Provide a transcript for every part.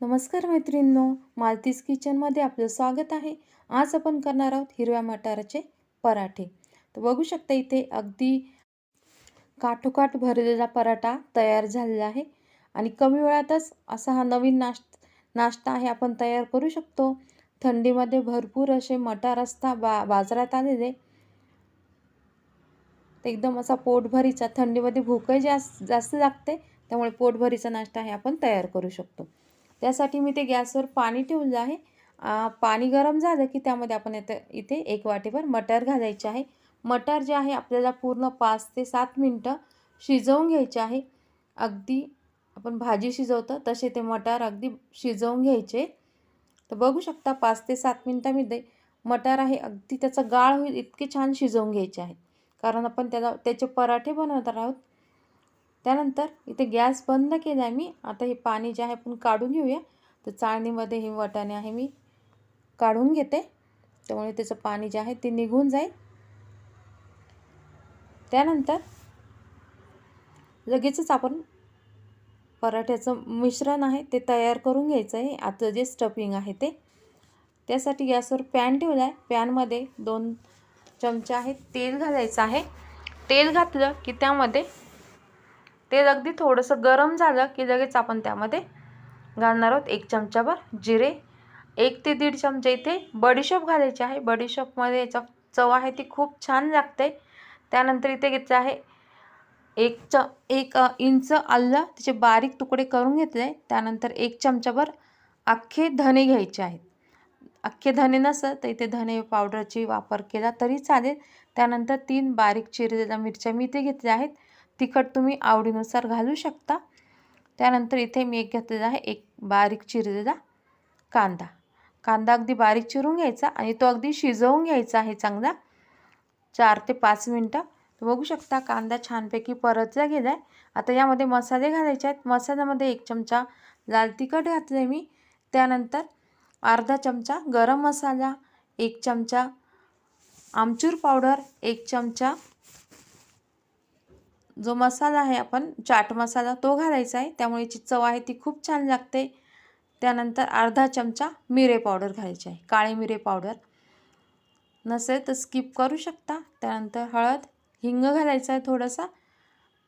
नमस्कार मैत्रिणींनो मालतीस किचनमध्ये आपलं स्वागत आहे. आज आपण करणार आहोत हिरव्या मटाराचे पराठे. तर बघू शकता इथे अगदी काठोकाठ भरलेला पराठा तयार झालेला आहे. आणि कमी वेळातच असा हा नवीन नाश नाश्ता आहे आपण तयार करू शकतो. थंडीमध्ये भरपूर असे मटार असता बा बाजारात आलेले. ते एकदम असा पोटभरीचा थंडीमध्ये भूकही जास्त जास्त लागते. त्यामुळे पोटभरीचा नाश्ता आहे आपण तयार करू शकतो. त्यासाठी मी ते गॅसवर पाणी ठेवलं आहे. पाणी गरम झालं की त्यामध्ये आपण इथे इथे एक वाटीभर मटर घालायचे आहे. मटर जे आहे आपल्याला पूर्ण पाच ते सात मिनटं शिजवून घ्यायचे आहे. अगदी आपण भाजी शिजवतो तसे ते मटार अगदी शिजवून घ्यायचे. तर बघू शकता पाच ते सात मिनटामध्ये मटार आहे अगदी त्याचा गाळ होईल इतके छान शिजवून घ्यायचे आहे. कारण आपण त्याला त्याचे पराठे बनवणार आहोत. त्यानंतर इथे गॅस बंद केला आहे मी. आता हे पाणी जे आहे आपण काढून घेऊया. तर चाळणीमध्ये हे वटाणे आहे मी काढून घेते. त्यामुळे त्याचं पाणी जे आहे ते निघून जाईल. त्यानंतर लगेचच आपण पराठ्याचं मिश्रण आहे ते तयार करून घ्यायचं आहे. आतलं जे स्टफिंग आहे ते. त्यासाठी गॅसवर पॅन ठेवला आहे पॅनमध्ये दोन चमचे आहे तेल घालायचं आहे. तेल घातलं की त्यामध्ये तेल अगदी थोडंसं गरम झालं की लगेच आपण त्यामध्ये घालणार आहोत एक चमचाभर जिरे एक ते दीड चमचे इथे बडीशॉप घालायचे आहे. बडीशॉपमध्ये याचा चव आहे ती खूप छान लागते. त्यानंतर इथे घेतलं आहे एक च एक इंच आलं त्याचे बारीक तुकडे करून घेतले. त्यानंतर एक चमचाभर अख्खे धने घ्यायचे आहेत. अख्खे धने नसतं तर इथे धने पावडरची वापर केला तरी चालेल. त्यानंतर तीन बारीक चिरलेल्या मिरच्या मी इथे घेतल्या आहेत. तिखट तुम्ही आवडीनुसार घालू शकता. त्यानंतर इथे मी एक घेतलेला आहे एक बारीक चिरलेला कांदा. कांदा अगदी बारीक चिरून घ्यायचा आणि तो अगदी शिजवून घ्यायचा आहे चांगला. चार ते पाच मिनटं. बघू शकता कांदा छानपैकी परतला गेला आहे आता यामध्ये मसाले घालायचे आहेत. मसाल्यामध्ये एक चमचा लाल तिखट घातलं मी. त्यानंतर अर्धा चमचा गरम मसाला एक चमचा आमचूर पावडर एक चमचा जो मसाला आहे आपण चाट मसाला तो घालायचा आहे. त्यामुळे याची चव आहे ती खूप छान लागते. त्यानंतर अर्धा चमचा मिरे पावडर घालायची आहे काळे मिरे पावडर. नसेल तर स्किप करू शकता. त्यानंतर हळद हिंग घालायचं आहे थोडंसं.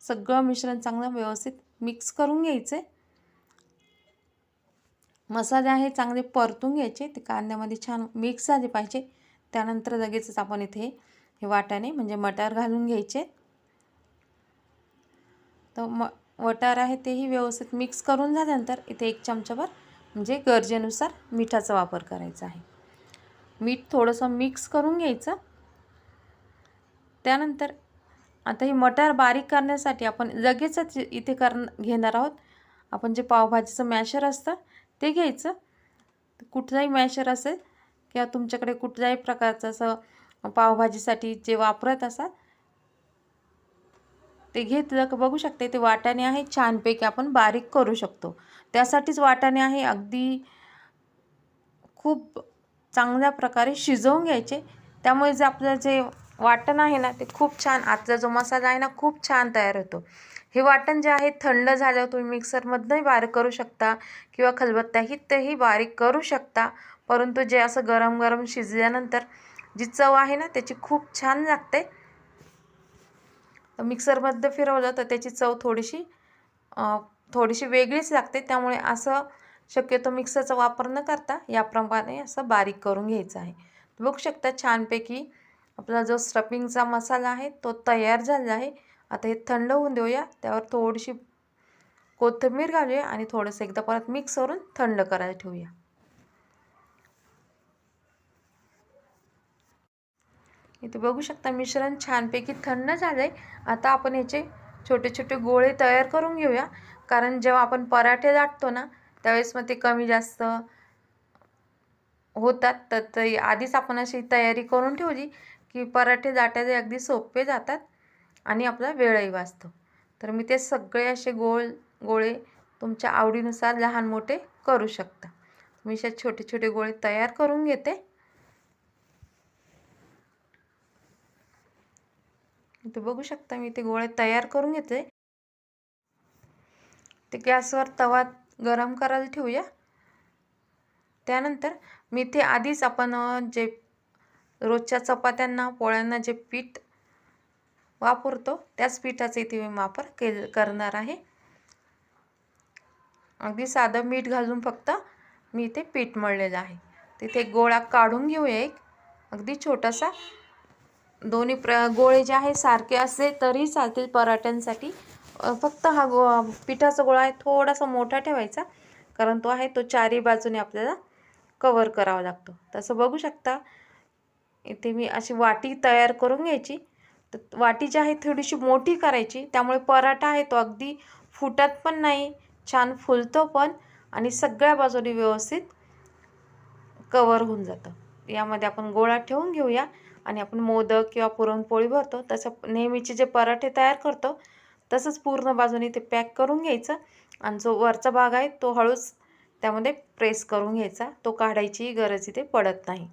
सगळं मिश्रण चांगलं व्यवस्थित मिक्स करून घ्यायचं. आहे मसाले आहे चांगले परतून घ्यायचे. ते कांद्यामध्ये छान मिक्स झाले पाहिजे. त्यानंतर लगेचच आपण इथे हे वाटाणे म्हणजे मटार घालून घ्यायचे. तर म वटार आहे तेही व्यवस्थित मिक्स करून झाल्यानंतर इथे एक चमचाभर म्हणजे गरजेनुसार मिठाचा वापर करायचा आहे. मीठ थोडंसं मिक्स करून घ्यायचं. त्यानंतर आता ही मटार बारीक करण्यासाठी आपण लगेचच इथे कर घेणार आहोत. आपण जे पावभाजीचं मॅशर असतं ते घ्यायचं. कुठलाही मॅशर असेल किंवा तुमच्याकडे कुठल्याही प्रकारचं असं पावभाजीसाठी जे वापरत असाल ते घेतलं बघू शकते. ते वाटाणे आहे छानपैकी आपण बारीक करू शकतो. त्यासाठीच वाटाणे आहे अगदी खूप चांगल्या प्रकारे शिजवून घ्यायचे. त्यामुळे जे आपलं जे वाटण आहे ना ते खूप छान आतला जो मसाला आहे ना खूप छान तयार होतो. हे वाटण जे आहे थंड झालं तुम्ही मिक्सरमधनंही बारीक करू शकता किंवा खलबत्त्याही तेही बारीक करू शकता. परंतु जे असं गरम गरम शिजल्यानंतर जी चव आहे ना त्याची खूप छान लागते. मिक्सरमध्ये फिरवलं तर त्याची चव थोडीशी थोडीशी वेगळीच लागते. त्यामुळे असं शक्यतो मिक्सरचा वापर न करता याप्रमाणे असं बारीक करून घ्यायचं आहे. बघू शकता छानपैकी आपला जो स्टफिंगचा मसाला आहे तो तयार झाला आहे. आता हे थंड होऊन देऊया. त्यावर थोडीशी कोथिंबीर घालूया आणि थोडंसं एकदा परत मिक्स करून थंड करायला ठेवूया. इथे बघू शकता मिश्रण छानपैकी थंड झालं आहे आता आपण याचे छोटे छोटे गोळे तयार करून घेऊया. कारण जेव्हा आपण पराठे लाटतो ना त्यावेळेस मग ते कमी जास्त होतात. तर ते आधीच आपण अशी तयारी करून ठेवली की पराठे लाटायला अगदी सोपे जातात आणि आपला वेळही वाचतो. तर मी ते सगळे असे गोळ गोळे तुमच्या आवडीनुसार लहान मोठे करू शकता. मी असे छोटे छोटे गोळे तयार करून घेते. इथे बघू शकता मी ते गोळे तयार करून घेते. ते गॅसवर तवा गरम करायला ठेवूया. त्यानंतर मी ते आधीच आपण जे रोजच्या चपात्यांना पोळ्यांना जे पीठ वापरतो त्याच पिठाचा इथे मी वापर के करणार आहे. अगदी साधं मीठ घालून फक्त मी इथे पीठ मळलेलं आहे. तिथे गोळा काढून घेऊया एक. अगदी छोटासा दोन्ही प्र गोळे जे आहे सारखे असले तरी चालतील पराठ्यांसाठी. फक्त हा गो पिठाचा गोळा आहे थोडासा मोठा ठेवायचा. कारण तो आहे तो चारी बाजूने आपल्याला कवर करावा लागतो. तसं बघू शकता. इथे मी अशी वाटी तयार करून घ्यायची. तर वाटी जी आहे थोडीशी मोठी करायची. त्यामुळे पराठा आहे तो अगदी फुटत पण नाही छान फुलतो पण आणि सगळ्या बाजूने व्यवस्थित कवर होऊन जातं. यामध्ये आपण गोळा ठेवून घेऊया. आणि आपण मोदक किंवा पुरणपोळी भरतो तसं नेहमीचे जे पराठे तयार करतो तसंच पूर्ण बाजूने ते पॅक करून घ्यायचं. आणि जो वरचा भाग आहे तो हळूच त्यामध्ये प्रेस करून घ्यायचा. तो काढायची गरज इथे पडत नाही.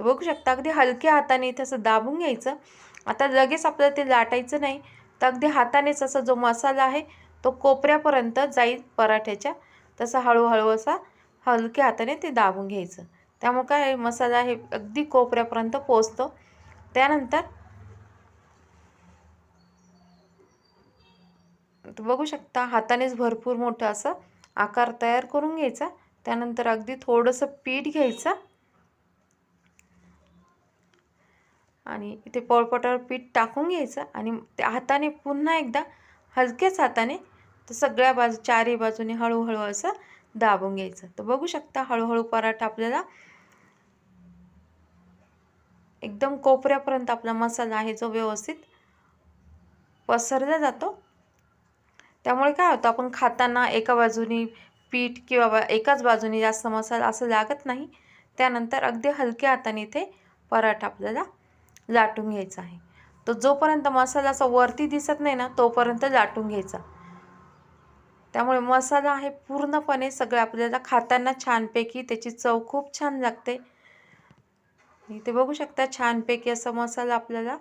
तर बघू शकता अगदी हलक्या हाताने इथे असं दाबून घ्यायचं. आता लगेच आपल्याला ते लाटायचं नाही तर अगदी हातानेच असा जो मसाला आहे तो कोपऱ्यापर्यंत जाईल पराठ्याच्या. तसा हळूहळू असा हलक्या हाताने ते दाबून घ्यायचं. त्यामुळे काय मसाला हे अगदी कोपऱ्यापर्यंत पोचतो त्यानंतर बघू शकता हातानेच भरपूर मोठं असं आकार तयार करून घ्यायचा. त्यानंतर अगदी थोडंसं पीठ घ्यायचं. आणि इथे पळपटावर पीठ टाकून घ्यायचं आणि त्या हाताने पुन्हा एकदा हलक्याच हाताने तर सगळ्या बाजू चारही बाजूने हळूहळू असं दाबून घ्यायचं. तर बघू शकता हळूहळू पराठा आपल्याला एकदम कोपऱ्यापर्यंत आपला मसाला आहे जो व्यवस्थित पसरला जातो. त्यामुळे काय होतं आपण खाताना एका बाजूनी पीठ किंवा बा एकाच बाजूनी जास्त मसाला असं लागत नाही. त्यानंतर अगदी हलक्या हाताने इथे पराठा आपल्याला लाटून घ्यायचा आहे. तो जोपर्यंत मसाला असा वरती दिसत नाही ना तोपर्यंत लाटून घ्यायचा. त्यामुळे मसाला आहे पूर्णपणे सगळं आपल्याला खाताना छानपैकी त्याची चव खूप छान लागते. इथे बघू शकता छानपैकी असा मसाला आपल्याला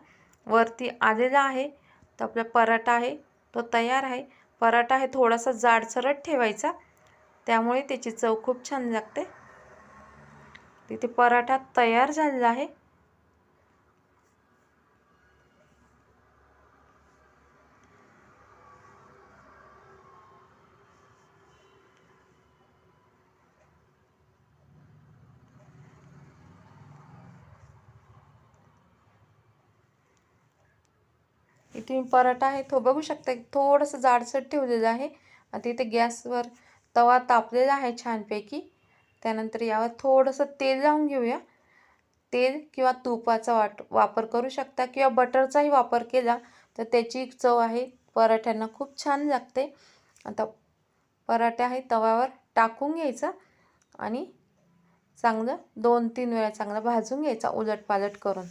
वरती आलेला आहे. तर आपला पराठा आहे तो तयार आहे. पराठा हे थोडासा जाडसरट ठेवायचा. त्यामुळे त्याची चव खूप छान लागते. तिथे पराठा तयार झालेला आहे. इथे मी पराठा आहे. तो बघू शकता थोडंसं जाडसर ठेवलेलं आहे. आता इथे गॅसवर तवा तापलेला आहे छानपैकी. त्यानंतर यावर थोडंसं तेल लावून घेऊया. तेल किंवा तुपाचा वाट वापर करू शकता किंवा बटरचाही वापर केला तर त्याची चव आहे. पराठ्यांना खूप छान लागते. आता पराठा आहे तव्यावर टाकून घ्यायचा आणि चांगलं दोन तीन वेळा चांगलं भाजून घ्यायचा उलट पालट करून.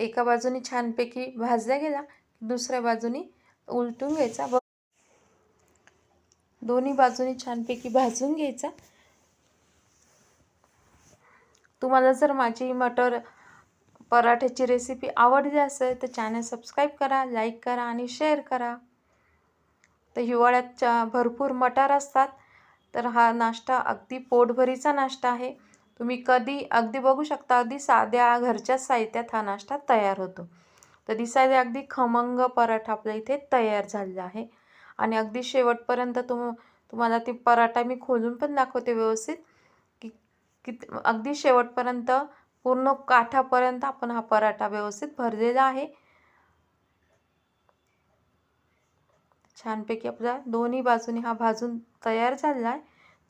एका बाजूने छानपैकी भाजल्या गेला दुसऱ्या बाजूने उलटून घ्यायचा ब दोन्ही बाजूने छानपैकी भाजून घ्यायचा. तुम्हाला जर माझी मटर पराठ्याची रेसिपी आवडली असेल तर चॅनल सबस्क्राईब करा लाईक करा आणि शेअर करा. तर हिवाळ्यात भरपूर मटार असतात तर हा नाश्ता अगदी पोटभरीचा नाश्ता आहे. तुम्ही कधी अगदी बघू शकता अगदी साध्या घरच्या साहित्यात हा नाश्ता तयार होतो. तर दिसायला अगदी खमंग पराठा आपल्या इथे तयार झालेला आहे. आणि अगदी शेवटपर्यंत तुम तुम्हाला ती पराठा मी खोलून पण दाखवते व्यवस्थित. की कि अगदी शेवटपर्यंत पूर्ण काठापर्यंत आपण हा पराठा व्यवस्थित भरलेला आहे. छानपैकी आपला दोन्ही बाजूने हा भाजून तयार झालेला आहे.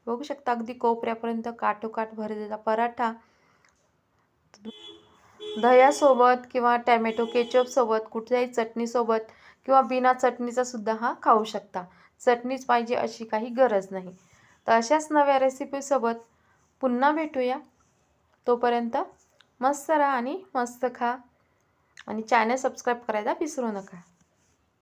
बघू शकता अगदी कोपऱ्यापर्यंत काठोकाठ भरलेला पराठा. दह्यासोबत किंवा टॅमॅटो केचपसोबत कुठल्याही चटणीसोबत किंवा बिना चटणीचा सुद्धा हा खाऊ शकता. चटणीच पाहिजे अशी काही गरज नाही. तर अशाच नव्या रेसिपीसोबत पुन्हा भेटूया. तोपर्यंत मस्त राहा आणि मस्त खा. आणि चॅनल सबस्क्राईब करायला विसरू नका.